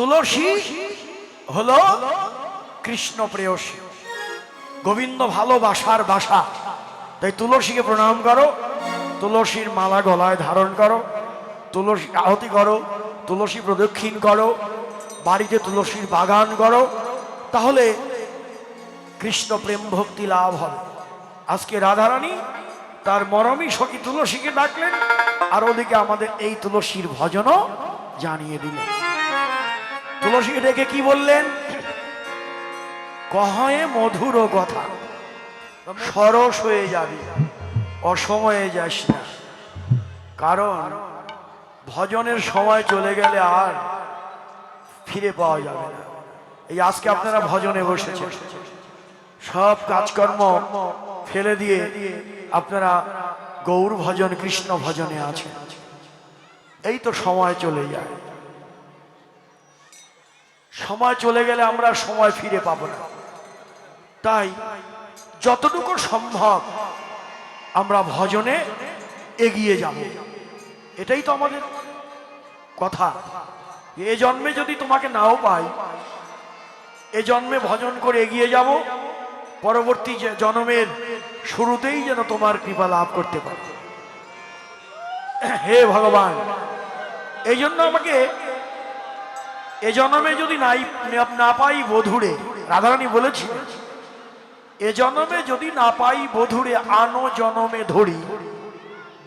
তুলসী হলো কৃষ্ণ প্রেয়সী গোবিন্দ ভালোবাসার বাসা। তাই তুলসীকে প্রণাম করো, তুলসীর মালা গলায় ধারণ করো, তুলসী আহতি করো, তুলসী প্রদক্ষিণ করো, বাড়িতে তুলসীর বাগান করো, তাহলে কৃষ্ণ প্রেম ভক্তি লাভ হবে। আজকে রাধারানী তার মরমী সখী তুলসীকে ডাকলেন আর ওদিকে আমাদের এই তুলসীর ভজনও জানিয়ে দিলেন। তুলসীকে ডেকে কি বললেন? কহয়ে মধুর কথা, সরস হয়ে যাবি, অসময়ে যাস না। কারণ ভজনের সময় চলে গেলে আর ফিরে পাওয়া যাবে না। এই আজকে আপনারা ভজনে বসেছে সব কাজকর্ম ফেলে দিয়ে আপনারা গৌর ভজন, কৃষ্ণ ভজনে আছেন। এই তো সময় চলে যায়। সময় চলে গেলে আমরা সময় ফিরে পাবো না। তাই যতটুকু সম্ভব আমরা ভজনে এগিয়ে যাব। এটাই তো আমাদের কথা। এ জন্মে যদি তোমাকে নাও পাই, এ জন্মে ভজন করে এগিয়ে যাব। পরবর্তী জন্মের শুরুতেই যেন তোমার কৃপা লাভ করতে পারে। হে ভগবান, এই জন্য আমাকে এ জন্মে যদি নাই, না পাই বধুরে, রাধারানী বলেছি এ জন্মে যদি না পাই বধুরে, আনো জনমে ধরি।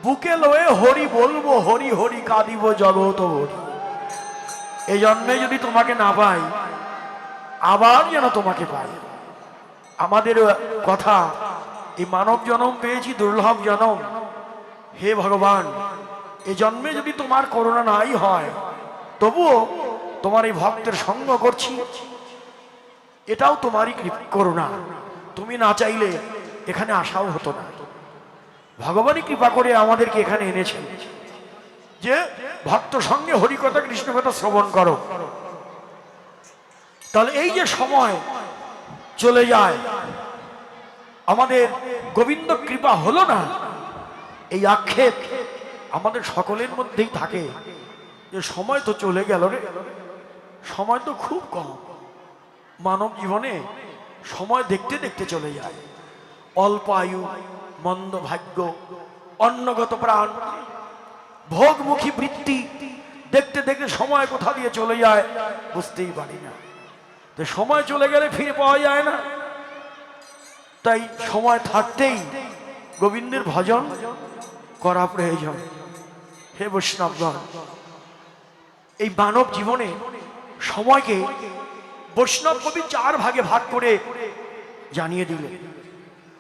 বুকে লয়ে হরি বলব, হরি হরি কাঁদিব হরি এই জন্মে যদি তোমাকে না পাই, আবার যেন তোমাকে পাই। আমাদের কথা, এই মানব জনম পেয়েছি, দুর্লভ জনম। হে ভগবান, এ জন্মে যদি তোমার করোনা নাই হয়, তবুও তোমার এই ভক্তের সঙ্গ করছি। এটাও তোমারই করুণা। তুমি না চাইলে এখানে আসাও হতো না। ভগবানই কৃপা করে আমাদেরকে এখানে এনেছেন। যে ভক্ত সঙ্গে হরিকথা কৃষ্ণ কথা শ্রবণ করো। তাহলে এই যে সময় চলে যায়, আমাদের গোবিন্দ কৃপা হলো না। এই আক্ষেপ আমাদের সকলের মধ্যেই থাকে। যে সময় তো চলে গেল রে। সময় তো খুব কম। মানব জীবনে সময় দেখতে দেখতে চলে যায়। অল্প আয়ু, মন্দ ভাগ্য, অন্নগত প্রাণ, ভোগমুখী বৃত্তি দেখতে দেখতে সময় কোথা দিয়ে চলে যায় বুঝতেই পারি না। তো সময় চলে গেলে ফিরে পাওয়া যায় না। তাই সময় থাকতেই গোবিন্দের ভজন করা প্রয়োজন। হে বৈষ্ণবগণ, এই মানব জীবনে সময়কে বৈষ্ণব কবি চার ভাগে ভাগ করে জানিয়ে দিলেন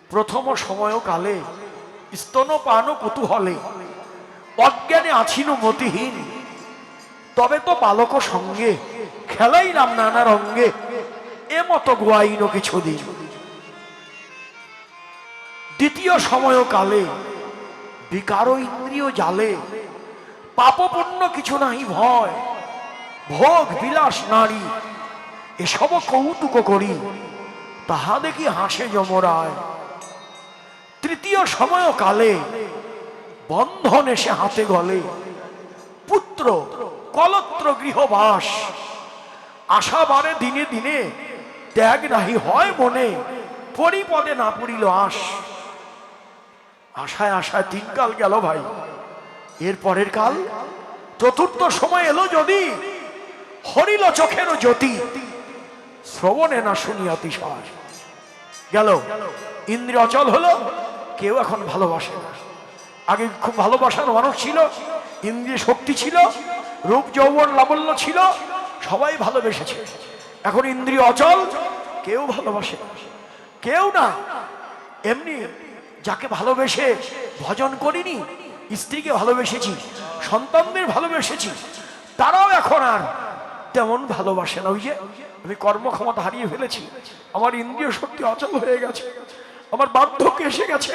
প্রথম সময় কালে স্তনপান কুতূহলে অজ্ঞানে আছিন মতিহীন। তবে তো বালক সঙ্গে খেলাই খেলাইলাম নানা রঙ্গে এ মতো গোয়াইন কিছুদিন দ্বিতীয় সময় কালে বিকার ইন্দ্রিয় জালে পাপপূর্ণ কিছু নাহি ভয়। ভোগ বিলাস নারী, এসব কৌতুক করি, তাহা দেখি হাসে যমরায়। তৃতীয় সময় কালে বন্ধন এসে হাতে গলে, পুত্র কলত্র গৃহবাস, আশা বারে দিনে দিনে, ত্যাগ নাহি হয় মনে, পরিপদে না পড়িল আশ। আশায় আশায় তিন কাল গেল ভাই, এর পরের কাল চতুর্থ সময় এলো যদি হরিল চোখের জ্যোতি। শ্রবণে না শুনি অতিশয়। গেল। ইন্দ্রিয় অচল হলো, কেউ এখন ভালোবাসে না। আগে খুব ভালোবাসার মানুষ ছিল, ইন্দ্রিয় শক্তি ছিল, রূপ যৌবন লাবল্য ছিল, সবাই ভালোবেসেছে। এখন ইন্দ্রিয় অচল, কেউ ভালোবাসে কেউ না। এমনি যাকে ভালোবেসে ভজন করিনি, স্ত্রীকে ভালোবেসেছি, সন্তানদের ভালোবেসেছি, তারাও এখন আর তেমন ভালোবাসে না, ওই যে আমি কর্মক্ষমতা হারিয়ে ফেলেছি। আমার ইন্দ্রিয় শক্তি অচল হয়ে গেছে। আমার বার্ধক্য এসে গেছে।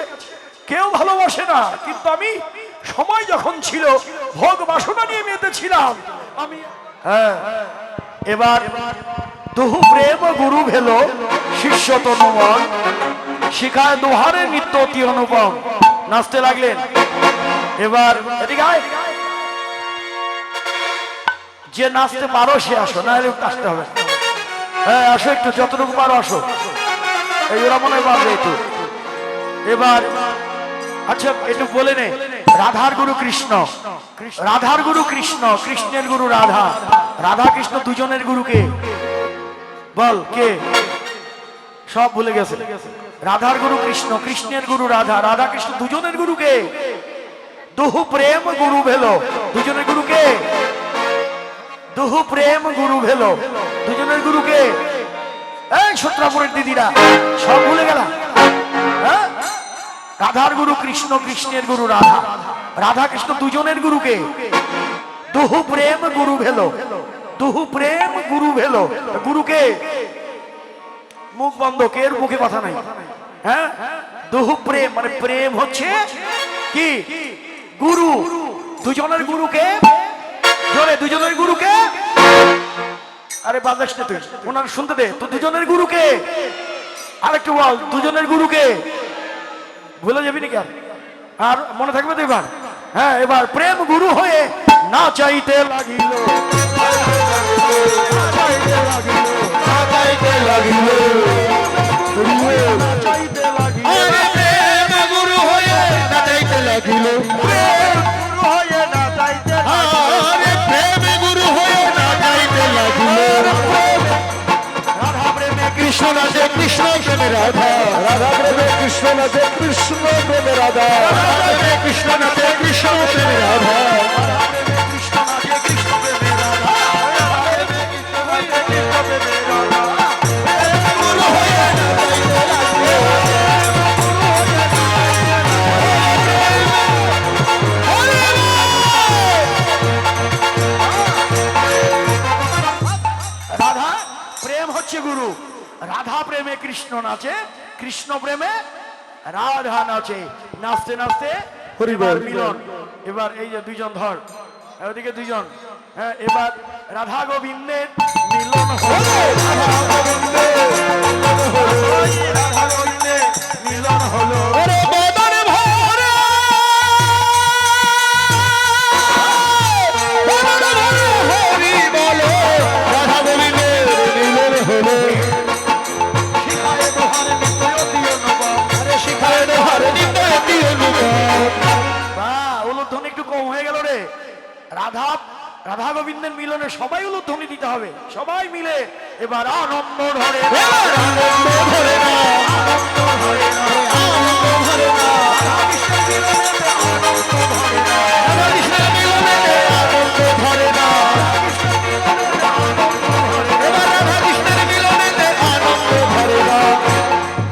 কেউ ভালোবাসে না, কিন্তু আমি সময় যখন ছিল, ভোগ বাসনা নিয়ে মেতেছিলাম। আমি হ্যাঁ এবার দুহু প্রেম, গুরু ভেলো শিষ্য তনুমন শিখায় দোহারে নিত্য অতি অনুপম। নাচতে লাগলেন। এবার এদিকে। যে নাচতে পারো সে আসো, না হলে আসতে হবে। হ্যাঁ আসো একটু, যতটুকু পারো আসো। এই ওরা মনে পারবে একটু। এবার আচ্ছা একটু বলে নে, রাধার গুরু কৃষ্ণ। রাধার গুরু কৃষ্ণ, কৃষ্ণের গুরু রাধা। রাধা কৃষ্ণ দুজনের গুরুকে। বল, কে? সব ভুলে গেছে। রাধার গুরু কৃষ্ণ, কৃষ্ণের গুরু রাধা। রাধা কৃষ্ণ দুজনের গুরুকে। দুহু প্রেম গুরু ভেলো। দুজনের গুরুকে। দুহু প্রেম গুরু ভেলো। দুজনের গুরুকে, এই সত্রাপুরের দিদিরা, সব ভুলে গেলা হ্যাঁ? রাধার গুরু কৃষ্ণ, কৃষ্ণের গুরু রাধা। রাধা কৃষ্ণ দুজনের গুরুকে, দুহু প্রেম গুরু ভেলো। দুহু প্রেম গুরু ভেলো। গুরুকে, মুখ বন্ধ কের মুখে কথা নাই? হ্যাঁ? দুহু প্রেম মানে প্রেম হচ্ছে কি? গুরু। দুজনের গুরুকে জোরে, দুজনের গুরুকে। আরে, বাজাস না তুই। ওনার শুনতে দে, তো দুজনের গুরুকে। আরেকটু বল, দুজনের গুরুকে। ভুলে যাবি নাকি আর? আর মনে থাকবে তো এবার? হ্যাঁ এবার প্রেম গুরু হয়ে না চাইতে লাগিল। না রাধা রাধা প্রেমে কৃষ্ণ নাচে কৃষ্ণ প্রেমে রাধা রাধা প্রেমে কৃষ্ণ নাচে কৃষ্ণ প্রেমে রাধা প্রেমে কৃষ্ণ নাচে কৃষ্ণ প্রেমে রাধা নাচে। নাচতে নাচতে হরিবার মিলন এবার এই যে দুইজন ধর ওদিকে দুইজন। হ্যাঁ এবার রাধা গোবিন্দের মিলন হলো। রাধা গোবিন্দের মিলন হলো। রাধা রাধা গোবিন্দের মিলনে সবাই উলুধ্বনি দিতে হবে সবাই মিলে এবার আনন্দ ধরে না, আনন্দ ধরে আনন্দ আনন্দ আনন্দ।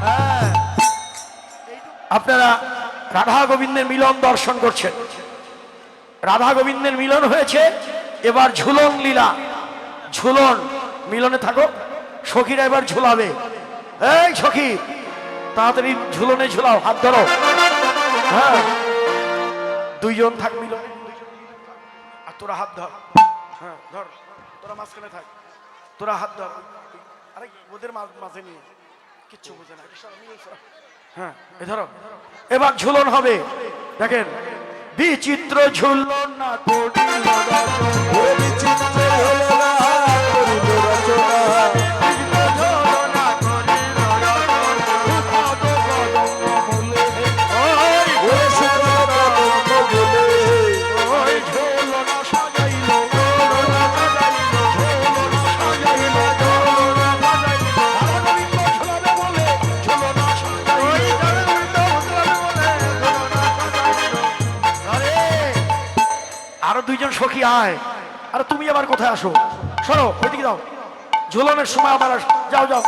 হ্যাঁ। আপনারা রাধা গোবিন্দের মিলন দর্শন করছেন রাধা গোবিন্দের মিলন হয়েছে। এবার ঝুলন লীলা। ঝুলন, মিলনে থাকো। সখীরা এবার ঝুলাবে। এই সখী, তাড়াতাড়ি ঝুলনে ঝুলাও, হাত ধরো। হ্যাঁ। দুইজন থাক মিলনে। আর তোরা হাত ধর। হ্যাঁ ধর। তোরা মাঝখানে থাক। তোরা হাত ধর। আরে, ওদের মাঝে নিয়ে। কিচ্ছু বোঝে না। হ্যাঁ এ ধরো। এবার ঝুলন হবে। দেখেন বিচিত্র ঝুলল না বিচিত্র হলো আয়। আরে তুমি আবার কোথায় আসো? সরো, ওইদিকে যাও। ঝুলনের সময় আবার আস যাও যাও।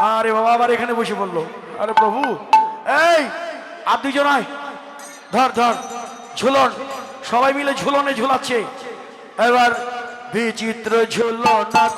আরে বাবা, আবার এখানে বসে বলল আরে প্রভু, এই, আর দুজন আয়। ধর ধর, ঝুলন। সবাই মিলে ঝুলনে ঝুলাচ্ছে। এবার বিচিত্র ঝুলনা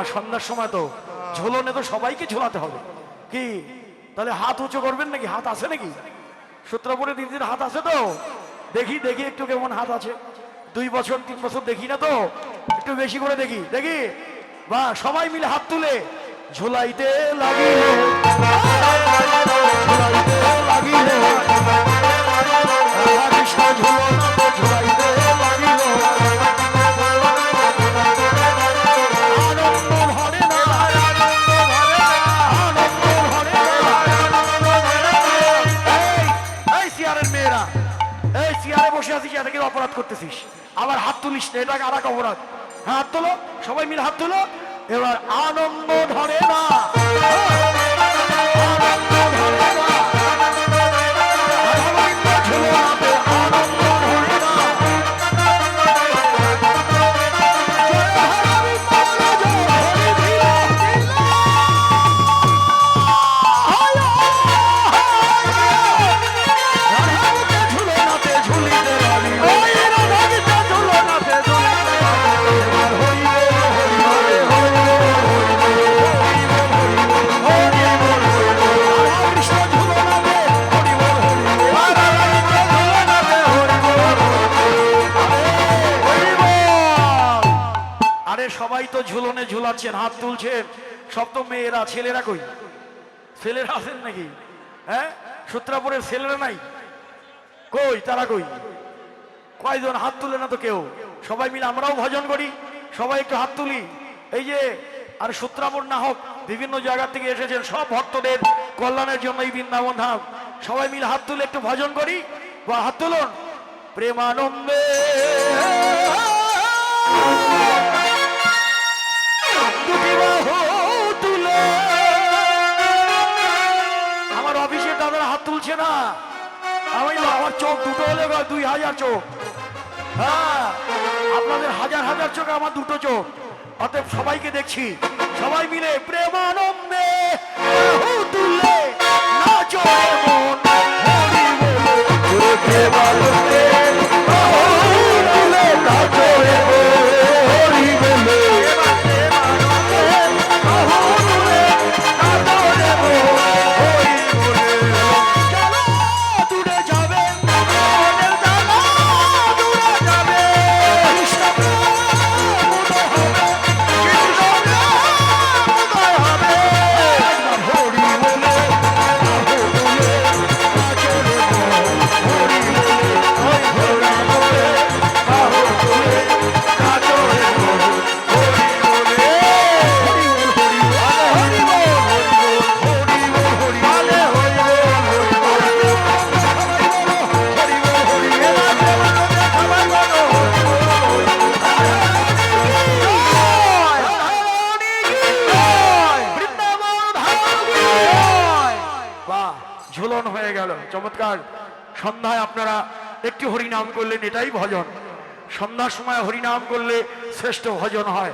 না, সন্ধ্যার সময় তো ঝোলনে তো সবাইকে ঝোলাতে হবে। কি? তাহলে হাত উঁচু করবেন নাকি? হাত আছে নাকি? সূত্রপুরে দিদির হাত আছে তো? দেখি দেখি একটু কেমন হাত আছে। দুই বছর, তিন বছর দেখি না তো? একটু বেশি করে দেখি। দেখি? বা, সবাই মিলে হাত তুলে। ঝোলাইতে লাগিল ঝোলাইতে লাগিল। রাধাকৃষ্ণ অপরাধ করতেছিস। আবার হাত তুলিস না, এটা আর এক অপরাধ। হ্যাঁ হাত তোলো, সবাই মিলে হাত তোলো। এবার আনন্দ ধরে না। সবাই তো ঝুলনে ঝুলাচ্ছেন, হাত তুলছেন। সব তো মেয়েরা, ছেলেরা কই? ছেলেরা আছেন নাকি? হ্যাঁ? সূত্রাপুরের ছেলেরা নাই? কই, তারা কই? কয়জন হাত তুলে না তো কেউ? সবাই মিলে আমরাও ভজন করি, সবাই একটু হাত তুলি। এই যে, আর সূত্রাপুর না হোক বিভিন্ন জায়গা থেকে এসেছেন সব ভক্তদের কল্যাণের জন্য এই বৃন্দাবন ধাম। সবাই মিলে হাত তুলে একটু ভজন করি বা হাত তুলুন। প্রেমানন্দে। হাত না। আমি আমার চোখ দুটো হলে দুই হাজার চোখ। হ্যাঁ আপনাদের হাজার হাজার চোখ, আমার দুটো চোখ। অতএব সবাইকে দেখছি। সবাই মিলে প্রেমানন্দে তুললে তুলে নাচো রে মন, হরি ঝুলন হয়ে গেল। চমৎকার। সন্ধ্যায় আপনারা একটি হরিনাম করলেন, এটাই ভজন। সন্ধ্যার সময় হরিনাম করলে শ্রেষ্ঠ ভজন হয়।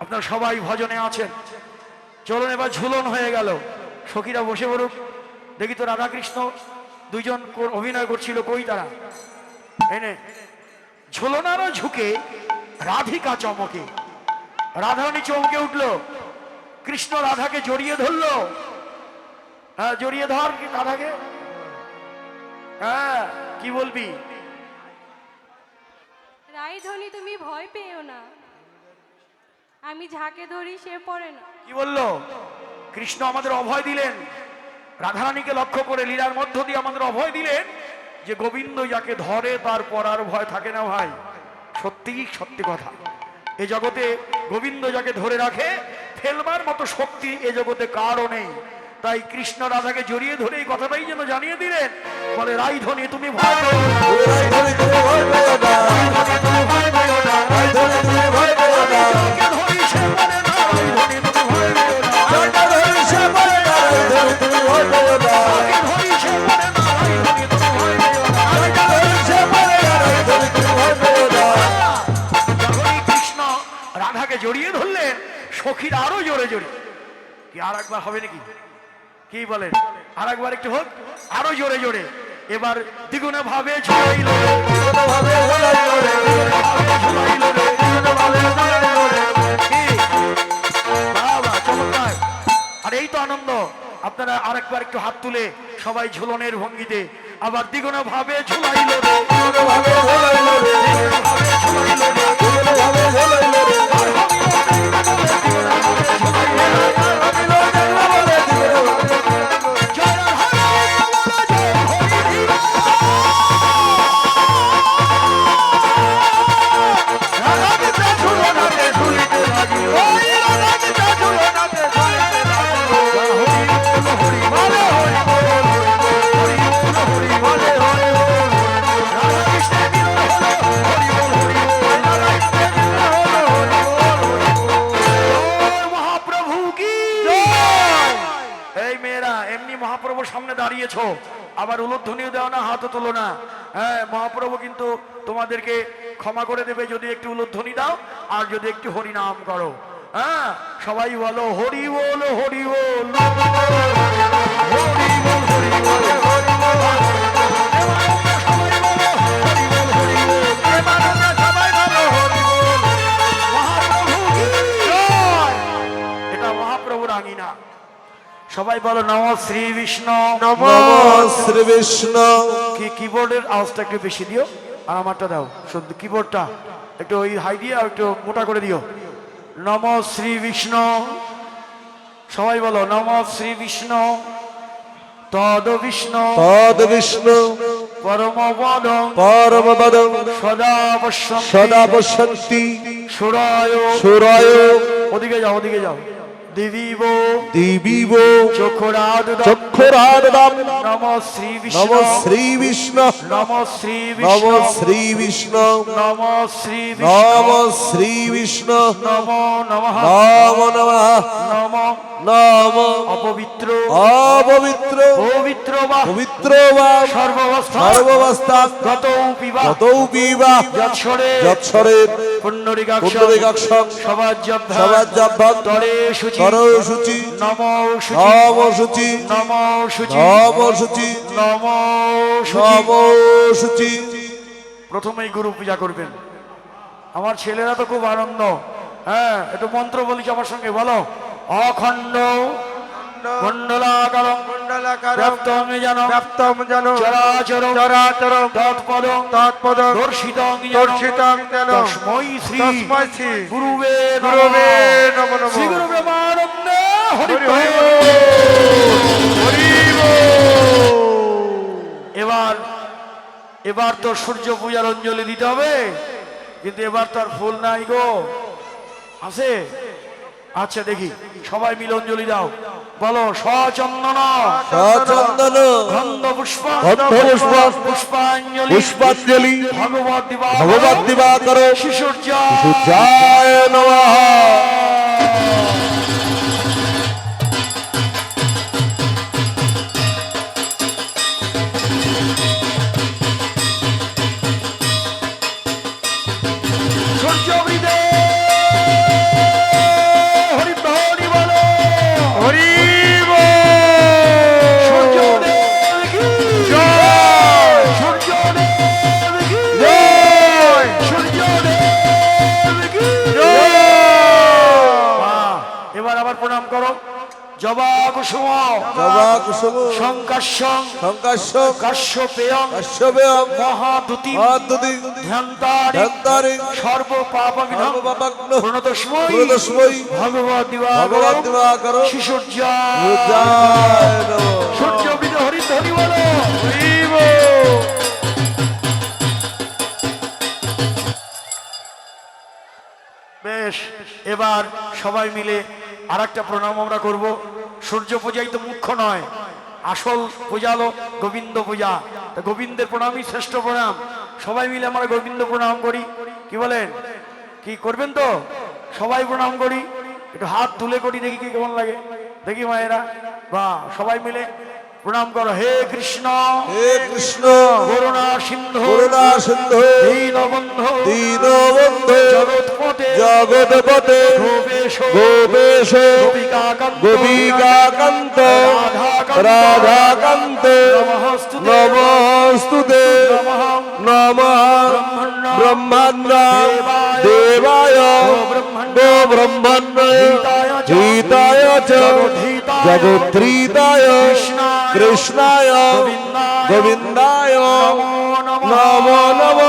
আপনারা সবাই ভজনে আছেন। চলুন, এবার ঝুলন হয়ে গেল। সখীরা বসে পড়ুক। দেখি তো রাধাকৃষ্ণ দুইজন অভিনয় করছিল, কই তারা? এনে ঝুলনারও ঝুঁকে, রাধিকা চমকে। রাধারানী চমকে উঠল। কৃষ্ণ রাধাকে জড়িয়ে ধরলো। হ্যাঁ জড়িয়ে ধর কি রাধাকে হ্যাঁ কি বলবি? রাইধনি তুমি ভয় পেও না। আমি ঝাঁকে ধরি সে পড়ে না। কি বলল? কৃষ্ণ আমাদের অভয় দিলেন। রাধারানীকে লক্ষ্য করে লীলার মধ্য দিয়ে আমাদের অভয় দিলেন যে গোবিন্দ যাকে ধরে তার পরার ভয় থাকে না ভাই। সত্যিই সত্যি কথা। এ জগতে গোবিন্দ যাকে ধরে রাখে ফেলবার মতো শক্তি এ জগতে কারও নেই। তাই কৃষ্ণ রাধাকে জড়িয়ে ধরে এই কথাটাই যেন জানিয়ে দিলেন। বলে রাইধনী তুমি ভয় রাধাকে জড়িয়ে ধরলেন সখীরা আরও জোরে জোরে। কি আর একবার হবে নাকি? কি বলেন আর একবার একটু হোক আরও জোরে জোরে এবার দ্বিগুণে ভাবে ঝুলাইল ভাবে ঝুলাইল রে, দ্বিগুণে ভাবে ঝুলাইল রে, দ্বিগুণে ভাবে ঝুলাইল রে। কি? বাবা, চমৎকার। এই তো আনন্দ আপনারা আরেকবার একটু হাত তুলে সবাই ঝুলনের ভঙ্গিতে আবার দ্বিগুণ ভাবে ঝুলাইল ঝুলাইল সামনে আবার উলুধ্বনিও দেও না হাতও তোলো না। হ্যাঁ মহাপ্রভু কিন্তু তোমাদেরকে ক্ষমা করে দেবে যদি একটু উলুধ্বনি দাও আর যদি একটু হরি নাম করো। হ্যাঁ সবাই বলো হরি বল হরি বল। হরি বল হরি বল এটা মহাপ্রভুর আঙিনা। সবাই বলো নম শ্রী বিষ্ণু। নম শ্রী বিষ্ণু। কি কিবোর্ডের আওয়াজটা একটু বেশি দিও? আর আমারটা দাও শুধু কিবোর্ডটা একটু ওই হাই দিয়ে আর একটু মোটা করে দিও। নম শ্রী বিষ্ণু। সবাই বলো নম শ্রী বিষ্ণু। তদ বিষ্ণু। তদ বিষ্ণু। পরম পদ পরম পদ সদা সদা পশ্যন্তি সুরায়। সুরায়। ওদিকে যাও ওদিকে যাও। দেবীব দিবিব চক্ষুরাদ চক্ষুরাদাম নম শ্রী নম শ্রী বিষ্ণু। নম শ্রী নম শ্রী বিষ্ণু। নম শ্রী নম শ্রী বিষ্ণু। নম নমঃ। নম নমঃ। নম। নম। অপবিত্র। অপবিত্র। পবিত্র বা। পবিত্র বা। সর্বাবস্থা। সর্বাবস্থা। গত পিবা কতৌ পিবা যৎসরে। যৎসরে। পুণ্ডরিকাক্ষ পুণ্ডরিকাক্ষম সবাজ্যভ্য সবাজ্যাভ্যাম তরে শুচি। কর শুচি নম সবসূচি নম সবসূচি নম সবসূচি প্রথমেই গুরু পূজা করবেন। আমার ছেলেরা তো খুব আনন্দ। হ্যাঁ একটু মন্ত্র বলিস আমার সঙ্গে বলো? অখণ্ড চরাচর তৎপদ তৎপদ দর্শিতং দর্শিতং তস্মৈ শ্রী। তস্মৈ শ্রী। গুরুবে গুরুবে নমো। নমঃ। শ্রী গুরুবে মানন্দে হরি। হরি এবার এবার তো সূর্য পূজার অঞ্জলি দিতে হবে। কিন্তু এবার তো আর ফুল নাই গো। আছে? আচ্ছা দেখি। সবাই মিলে অঞ্জলি দাও। বলো সচন্দন। সচন্দন। গন্ধ পুষ্প গন্ধ পুষ্প, পুষ্পাঞ্জলি পুষ্পাঞ্জলি ভগবত দিবা ভগবত দিবাকর। শিশুর্য। সূর্যায় নমঃ। সূর্য বৃদে জবা কুসুম জবা কুসুম শঙ্কাশ্যং শঙ্কাশ্য কাশ্যপেয়ং। কাশ্যপেয়ম মহাদুতি। মহাদ্যুতি ধ্যান্তারি। ধ্যান্তারি। সর্ব পাপবিধম সর্বপাপাগ্ন প্রণতস্মৈ। প্রণতস্মৈ। ভগবত ভগবত দিবাকর। দিবাকর শিশুর্য সূর্য বিদ হরি বলো বেশ এবার সবাই মিলে আর একটা প্রণাম আমরা করব। সূর্য পূজাই তো মুখ্য নয় আসল পূজা হলো গোবিন্দ পূজা। তা গোবিন্দের প্রণামই শ্রেষ্ঠ প্রণাম। সবাই মিলে আমরা গোবিন্দ প্রণাম করি। কি বলেন? কি করবেন তো? সবাই প্রণাম করি। একটু হাত তুলে করি দেখি কি কেমন লাগে। দেখি মায়েরা। বা সবাই মিলে প্রণাম করো। হে কৃষ্ণ। হে কৃষ্ণ। করুণা সিন্ধু। করুণা সিন্ধু। দীনবন্ধু। দীনবন্ধু। জগৎপতে জগৎপতে গোপেশ গোপিকাকান্ত রাধাকান্ত নমস্তুতে নমঃ ব্রহ্মাণ্ড দেবায় গো ব্রহ্মাণ্ড হিতায় চ জগত্রীদায় কৃষ্ণায় গোবিন্দায় নম নম।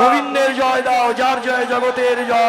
গোবিন্দের জয় দাও যার জয় জগতের জয়।